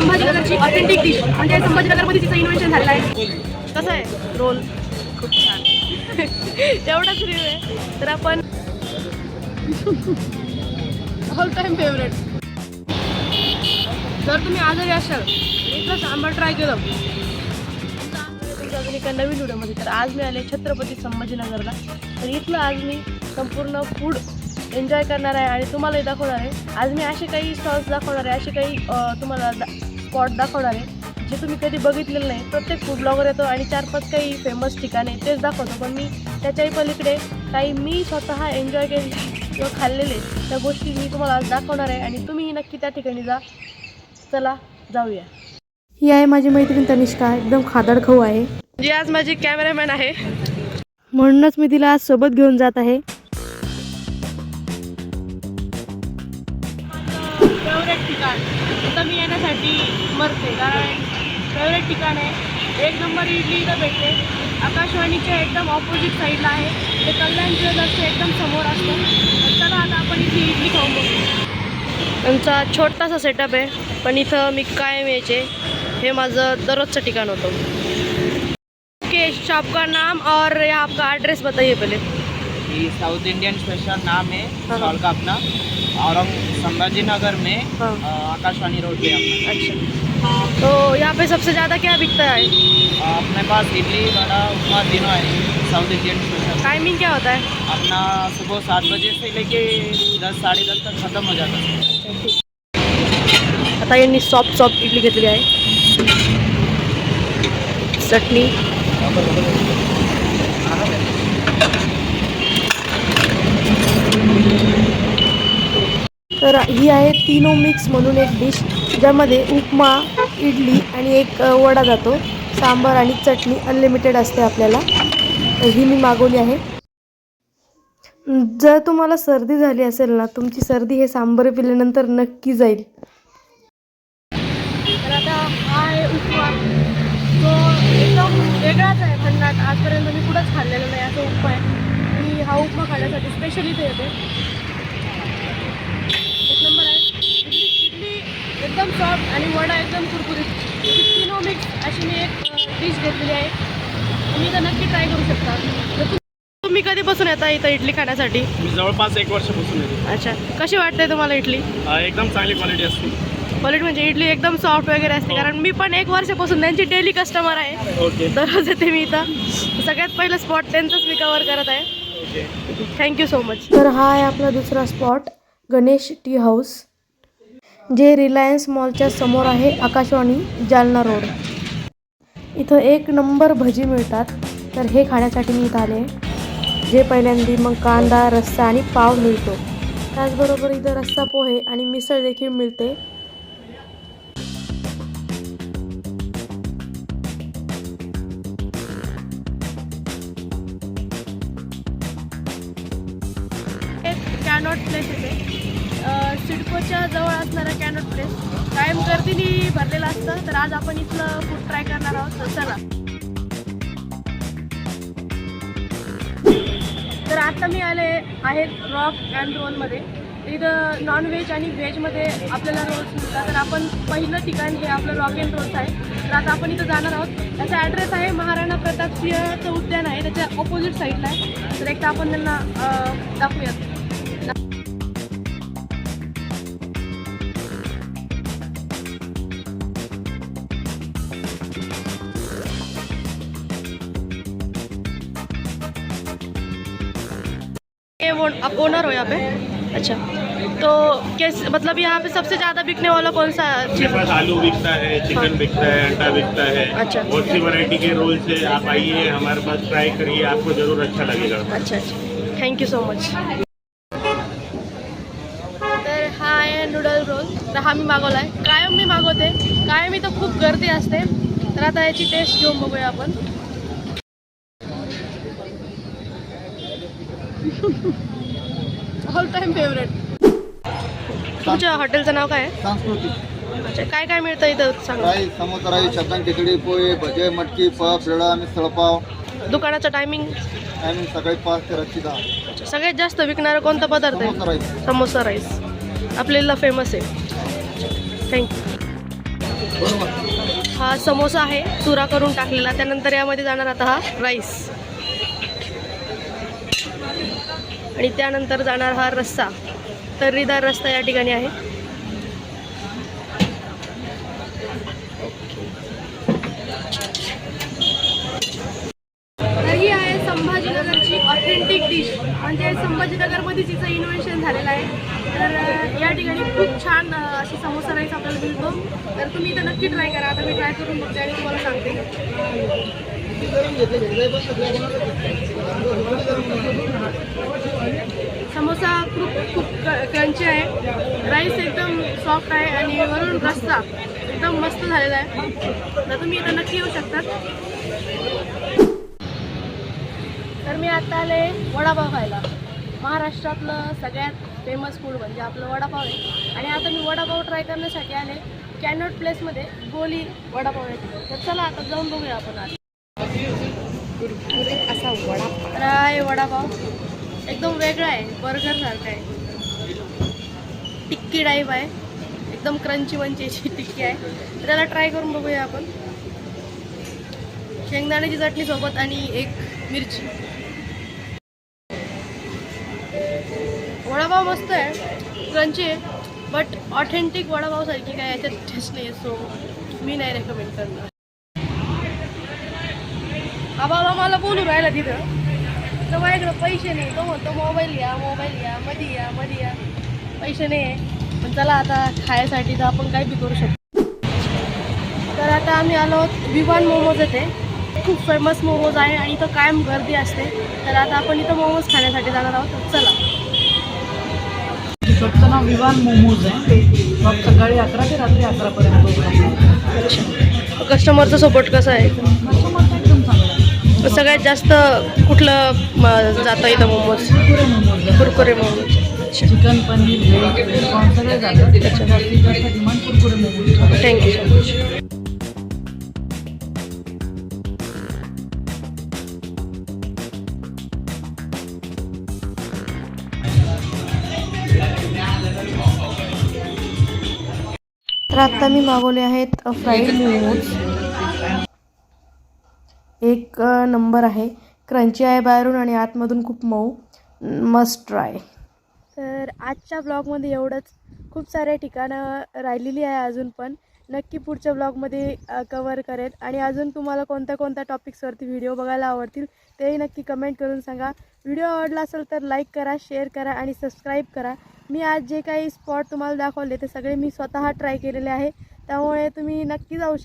संभाजीनगरची authentic dish म्हणजे संभाजीनगरमध्ये तिचं invention झालेलं आहे. कसं आहे? रोल खूप छान. एवढाच रिव्ह्यू आहे. तर आपण ऑल टाईम फेवरेट जर तुम्ही आजारी असाल इथलं सांबार ट्राय केलं. अजून एका नवीन व्हिडिओमध्ये. तर आज मी आले छत्रपती संभाजीनगरला. तर इथलं आज मी संपूर्ण फूड एन्जॉय करणार आहे आणि तुम्हालाही दाखवणार आहे. आज मी असे काही स्टॉल्स दाखवणार आहे असे काही तुम्हाला स्पॉट दाखवणार आहे. जे तुम्ही कधी बघितलेलं नाही प्रत्येक फूड ब्लॉगर येतो आणि चार पाच काही फेमस ठिकाणे तेच दाखवतो. पण मी त्याच्याही पलीकडे काही मी स्वतः एन्जॉय केले किंवा खाल्लेले त्या गोष्टी मी तुम्हाला आज दाखवणार आहे. आणि तुम्हीही नक्की त्या ठिकाणी जा. चला जाऊया. ही आहे माझी मैत्रीण तनिष्का एकदम खादड खाऊ आहे. जी आज माझी कॅमेरामॅन आहे. म्हणूनच मी तिला आज सोबत घेऊन जात आहे. इथं मी येण्यासाठी मरते. कारण फेवरेट ठिकाण आहे. एक नंबर इडली इथं भेटते. आकाशवाणीच्या एकदम ऑपोजिट साईडला आहे. ते कल्याण ज्वेलर्सच्या एकदम समोर असतं. चला आता आपण इथे इडली खाऊन बघू. त्यांचा छोटासा सेटअप आहे. पण इथं मी कायम यायचे हे माझं दररोजचं ठिकाण होतं. ओके शॉप का नाम और यहाँ आपका एड्रेस बताइए पहले. ये साउथ इंडियन स्पेशल नाम है हाँ। स्टॉल का अपना. और नगर में हाँ। आकाशवाणी रोड पे अच्छा। तो यहाँ पे सबसे ज़्यादा क्या बिकता है? अपने पास इडली वड़ा उपमा तीनों है साउथ इंडियन स्पेशल टाइमिंग क्या होता है? अपना सुबह सात बजे से लेके दस साढ़े दस तक ख़त्म हो जाता है। आता यांनी सॉफ्ट सॉफ्ट इडली घेतली आहे चटणी तर ही आहे तिनो मिक्स म्हणून एक डिश ज्यामध्ये उपमा इडली आणि एक वडा जातो. सांबार आणि चटणी अनलिमिटेड असते आपल्याला. ही मी मागवली आहे. जर तुम्हाला सर्दी झाली असेल ना तुमची सर्दी हे सांबार पिल्यानंतर नक्की जाईल. तर आता हा आहे उपमा. तो एकदम वेगळाच आहे थंडात आजपर्यंत मी कुठंच खाल्लेला नाही. असा उपमा आहे. मी हा उपमा खाण्यासाठी स्पेशली ते येते. नंबर आहे. इडली इडली एकदम सॉफ्ट आणि वडा एकदम कुरकुरीत. तिनो मिक्स अशी मी एक डिश घेतलेली आहे. तुम्ही इथं नक्की ट्राय करू शकता. जर तुम- तुम्ही कधीपासून येता इथं इडली खाण्यासाठी? मी जवळपास एक वर्षापासून येतो. अच्छा. कशी वाटते तुम्हाला इडली? अ, एकदम चांगली क्वालिटी असते. क्वालिटी म्हणजे इडली एकदम सॉफ्ट वगैरे असते. कारण मी पण एक वर्षापासून त्यांची डेली कस्टमर आहे. ओके. दररोज येते मी इथं. सगळ्यात पहिलं स्पॉट त्यांचंच मी कवर करत आहे. ओके. थँक्यू सो मच तर हा आहे आपला दुसरा स्पॉट गणेश टी हाऊस जे रिलायन्स मॉलच्या समोर आहे आकाशवाणी जालना रोड. इथं एक नंबर भजी मिळतात. तर हे खाण्यासाठी मी इथं आले जे पहिल्यांदी मग कांदा रस्सा आणि पाव मिळतो. त्याचबरोबर इथं रस्सा पोहे आणि मिसळ देखील मिळते. कॅनॉट प्लेस येते सिडकोच्या जवळ असणारा कॅनॉट प्लेस कायम गर्दीने भरलेलं असतं तर आज आपण इथलं फूड ट्राय करणार आहोत. तर चला. तर आता मी आले आहेत रॉक अँड रोलमध्ये इथं नॉनव्हेज आणि व्हेजमध्ये आपल्याला रोल्स मिळतात. तर आपण पहिलं ठिकाण हे आपलं रॉक अँड रोल्स आहे. तर आता आपण इथं जाणार आहोत. त्याचा ॲड्रेस आहे महाराणा प्रताप सिंहचं उद्यान आहे. त्याच्या ऑपोजिट साईडला आहे. तर एकदा आपण त्यांना दाखवूयात. आप ओनर हो यहाँ पे। अच्छा। तो कैसे मतलब यहाँ पे सबसे ज़्यादा बिकने वाला कौन सा पास आलू बिकता है चिकन बिकता है अंडा बिकता है। अच्छा। बहुत सी वैरायटी के रोल्स है। आप आइए हमारे पास ट्राई करिए आपको ज़रूर अच्छा लगेगा। अच्छा अच्छा। थँक्यू सो मच तर हा आहे नूडल रोल तर हा मी मागवला आहे कायम मी मागवते कायम इथं खूप गर्दी असते तर आता याची टेस्ट घेऊन बघूया आपण। All time favourite. तुमच्या हॉटेलचं नाव काय? आहे सांस्कृतिक. अच्छा काय काय मिळतं इथं सांगा. राईस समोसा राईस छप्पन खिचडी पोहे भजे मटकी पफ रेडा मिसळपाव दुकानाचं टायमिंग टायमिंग सकाळी पाच ते रात्री दहा. अच्छा सगळ्यात जास्त विकणारा कोणता पदार्थ समोसा आहे राईस. समोसा राईस. आपल्याला फेमस आहे. थँक्यू हा समोसा आहे चुरा करून टाकलेला. त्यानंतर यामध्ये जाणार आता हा राईस. आणि त्यानंतर जाणार हा रस्ता तर्रीदार रस्ता या ठिकाणी आहे. तर ही आहे संभाजीनगरची ऑथेंटिक डिश म्हणजे संभाजीनगरमध्ये तिचं इन्व्हेन्शन झालेलं आहे. तर या ठिकाणी खूप छान असे अशी समोसा अल्बम तर तुम्ही इथं नक्की ट्राय करा. आता मी ट्राय करून बघते आणि तुम्हाला सांगते. समोसा खूप खूप क्रंची आहे. राईस एकदम सॉफ्ट आहे आणि वरून रस्ता एकदम मस्त झालेला आहे. तर तुम्ही इथं नक्की येऊ शकतात तर मी आता आले वडापाव खायला. महाराष्ट्रातलं सगळ्यात फेमस फूड म्हणजे आपलं वडापाव आहे. आणि आता मी वडापाव ट्राय करण्यासाठी आले. कॅनॉट प्लेसमध्ये गोली वडापाव आहे. तर चला आता जाऊन बघूया आपण आज. असा वडापाव. तर वडापाव एकदम वेगळा आहे. बर्गरसारखा आहे. टिक्की टाईप आहे. एकदम क्रंची वंचीची टिक्की आहे. तर त्याला ट्राय करून बघूया आपण. शेंगदाण्याची चटणी सोबत आणि एक मिरची. वडापाव मस्त आहे. क्रंची आहे. बट ऑथेंटिक वडापावसारखी काय याच्यात टेस्ट नाही सो मी नाही रेकमेंड करणार. आबाबा बाबा मला बोलू राहिला तिथं. तर माझ्याकडे पैसे नाही. तो म्हणतो मोबाईल घ्या मोबाईल घ्या मध्ये या मध्ये या. पैसे नाही आहे पण चला आता खायसाठी तर आपण काय बी करू शकतो. तर आता आम्ही आलो आहोत विवान मोमोज येते खूप फेमस मोमोज आहे आणि इथं कायम गर्दी असते. तर आता आपण इथं मोमोज खाण्यासाठी जाणार आहोत. तर चला. शॉपचं नाव विवान मोमोज आहे. शॉप सकाळी अकरा ते रात्री अकरापर्यंत. कस्टमरचा सपोर्ट कसा आहे? कस्टमर तर एकदम चांगला आहे. सगळ्यात जास्त कुठलं जातं इथं मोमोज? कुरकुरे मोमोज. कुरकुरे मोमोज. चिकन पनीर व्हेज सगळे जातात त्याच्यात जास्तीत जास्त demand kurkure momos. Thank you so much आत्ता मी मागवले आहेत फ्राईड मोमोज. एक नंबर आहे. क्रंची आहे बाहेरून आणि आतमधून खूप मऊ. Must try. तर आजच्या ब्लॉगमध्ये एवढंच. खूप सारे ठिकाणं राहिलेली आहे अजून पण. नक्की पुढच्या ब्लॉगमध्ये कवर करेल आणि अजून तुम्हाला कोणत्या कोणत्या टॉपिक्सवरती व्हिडिओ बघायला आवडतील तेही नक्की कमेंट करून सांगा. व्हिडिओ आवडला असेल तर लाईक करा शेअर करा आणि सबस्क्राईब करा. मी आज जे काही स्पॉट तुम्हाला दाखवले ते सगळे मी स्वतः ट्राय केलेले आहे. त्यामुळे तुम्ही नक्की जाऊ शकता